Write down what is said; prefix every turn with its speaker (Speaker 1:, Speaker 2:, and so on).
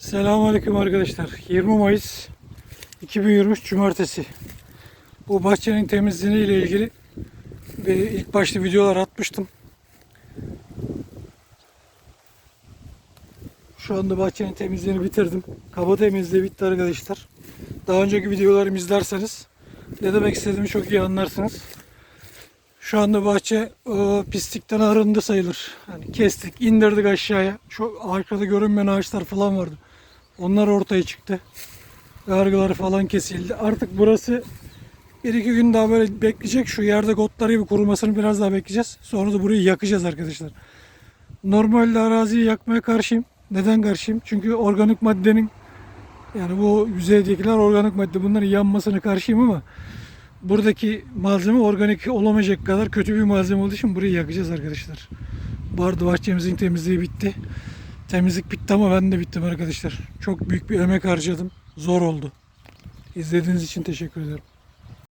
Speaker 1: Selamünaleyküm arkadaşlar. 20 Mayıs 2023 Cumartesi. Bu bahçenin temizliği ile ilgili bir ilk başta videolar atmıştım. Şu anda bahçenin temizliğini bitirdim. Kaba temizliği bitti arkadaşlar. Daha önceki videolarımı izlerseniz ne demek istediğimi çok iyi anlarsınız. Şu anda bahçe o, pislikten arındı sayılır. Hani kestik, indirdik aşağıya. Şu arkada görünmeyen ağaçlar falan vardı. Onlar ortaya çıktı. Yargıları falan kesildi. Artık burası bir iki gün daha böyle bekleyecek. Şu yerde otları bir kurumasını biraz daha bekleyeceğiz. Sonra da burayı yakacağız arkadaşlar. Normalde araziyi yakmaya karşıyım. Neden karşıyım? Çünkü organik maddenin yani bu yüzeydekiler organik madde. Bunların yanmasını karşıyım ama buradaki malzeme organik olamayacak kadar kötü bir malzeme olduğu için burayı yakacağız arkadaşlar. Bu arada bahçemizin temizliği bitti. Temizlik bitti ama ben de bittim arkadaşlar. Çok büyük bir emek harcadım. Zor oldu. İzlediğiniz için teşekkür ederim.